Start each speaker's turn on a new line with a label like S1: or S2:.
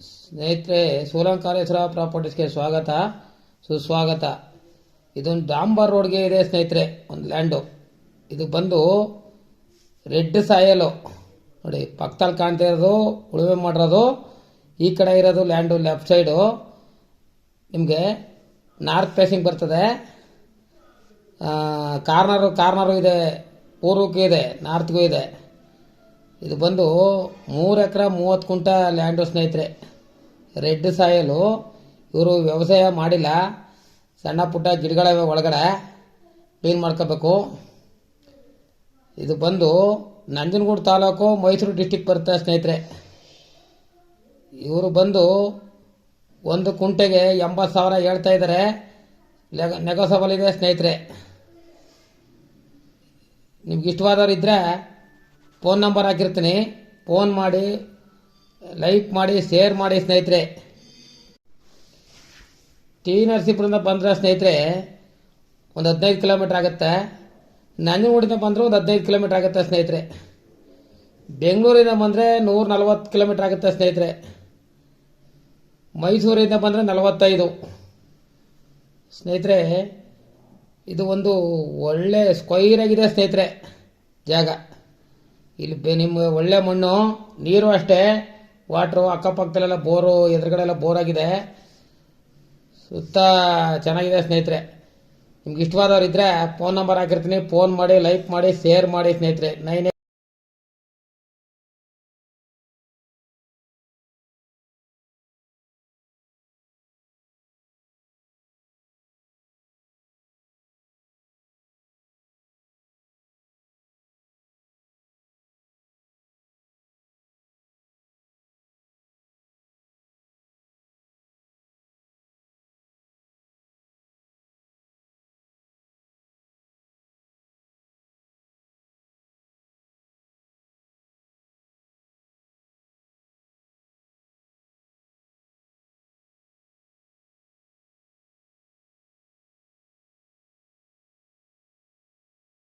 S1: ಸ್ನೇಹಿತರೆ ಸೂಲಂಕಾರೇಶ್ವರ ಪ್ರಾಪರ್ಟೀಸ್ಗೆ ಸ್ವಾಗತ. ಸುಸ್ವಾಗತ. ಇದೊಂದು ಡಾಂಬರ್ ರೋಡ್ಗೆ ಇದೆ ಸ್ನೇಹಿತರೆ, ಒಂದು ಲ್ಯಾಂಡು. ಇದು ಬಂದು ರೆಡ್ ಸಾಯಲು. ನೋಡಿ ಪಕ್ಕದಲ್ಲಿ ಕಾಣ್ತಾ ಇರೋದು, ಉಳುಮೆ ಮಾಡಿರೋದು, ಈ ಕಡೆ ಇರೋದು ಲ್ಯಾಂಡು ಲೆಫ್ಟ್ ಸೈಡು. ನಿಮಗೆ ನಾರ್ತ್ ಫೇಸಿಂಗ್ ಬರ್ತದೆ. ಕಾರ್ನರು ಕಾರ್ನರು ಇದೆ ಪೂರ್ವಕ್ಕೂ ಇದೆ ನಾರ್ತ್ಗೂ ಇದೆ. ಇದು ಬಂದು ಮೂರು ಎಕರೆ ಮೂವತ್ತು ಕುಂಟ ಲ್ಯಾಂಡು ಸ್ನೇಹಿತರೆ. ರೆಡ್ ಸಾಯಲು ಇವರು ವ್ಯವಸಾಯ ಮಾಡಿಲ್ಲ. ಸಣ್ಣ ಪುಟ್ಟ ಗಿಡಗಳವೆ ಒಳಗಡೆ. ಕ್ಲೀನ್ ಮಾಡ್ಕೋಬೇಕು. ಇದು ಬಂದು ನಂಜನಗೂಡು ತಾಲೂಕು ಮೈಸೂರು ಡಿಸ್ಟಿಕ್ ಬರುತ್ತೆ ಸ್ನೇಹಿತರೆ. ಇವರು ಬಂದು ಒಂದು ಕುಂಟೆಗೆ ಎಂಬತ್ತು ಸಾವಿರ ಹೇಳ್ತಾ ಇದ್ದಾರೆ ನೆಗೋಸಬಲ್ ಇದೆ ಸ್ನೇಹಿತರೆ. ನಿಮ್ಗೆ ಇಷ್ಟವಾದವ್ರು ಇದ್ದರೆ ಫೋನ್ ನಂಬರ್ ಹಾಕಿರ್ತೀನಿ. ಫೋನ್ ಮಾಡಿ, ಲೈಕ್ ಮಾಡಿ, ಶೇರ್ ಮಾಡಿ ಸ್ನೇಹಿತರೆ. ಟಿ ನರಸೀಪುರದಿಂದ ಬಂದರೆ ಸ್ನೇಹಿತರೆ, ಒಂದು ಹದಿನೈದು ಕಿಲೋಮೀಟ್ರ್ ಆಗುತ್ತೆ. ನಂಜನಗೂಡಿಂದ ಬಂದರೂ ಒಂದು ಹದಿನೈದು ಕಿಲೋಮೀಟ್ರ್ ಆಗುತ್ತೆ ಸ್ನೇಹಿತರೆ. ಬೆಂಗಳೂರಿಂದ ಬಂದರೆ ನೂರ ನಲ್ವತ್ತು ಕಿಲೋಮೀಟ್ರ್ ಆಗುತ್ತೆ ಸ್ನೇಹಿತರೆ. ಮೈಸೂರಿಂದ ಬಂದರೆ ನಲವತ್ತೈದು. ಸ್ನೇಹಿತರೆ, ಇದು ಒಂದು ಒಳ್ಳೆ ಸ್ಕ್ವೈರ್ ಆಗಿದೆ ಸ್ನೇಹಿತರೆ, ಜಾಗ. ಇಲ್ಲಿ ಬೆ ನಿಮ್ಮ ಒಳ್ಳೆ ಮಣ್ಣು, ನೀರು ಅಷ್ಟೇ ವಾಟ್ರು ಅಕ್ಕಪಕ್ಕದಲ್ಲೆಲ್ಲ ಬೋರು ಎದುರುಗಡೆ ಎಲ್ಲ ಬೋರ್ ಆಗಿದೆ ಸುತ್ತ ಚೆನ್ನಾಗಿದೆ ಸ್ನೇಹಿತರೆ. ನಿಮ್ಗೆ ಇಷ್ಟವಾದವ್ರು ಇದ್ದರೆ ಫೋನ್ ನಂಬರ್ ಹಾಕಿರ್ತೀನಿ ಫೋನ್ ಮಾಡಿ ಲೈಕ್ ಮಾಡಿ ಶೇರ್ ಮಾಡಿ ಸ್ನೇಹಿತರೆ. ನೈನ್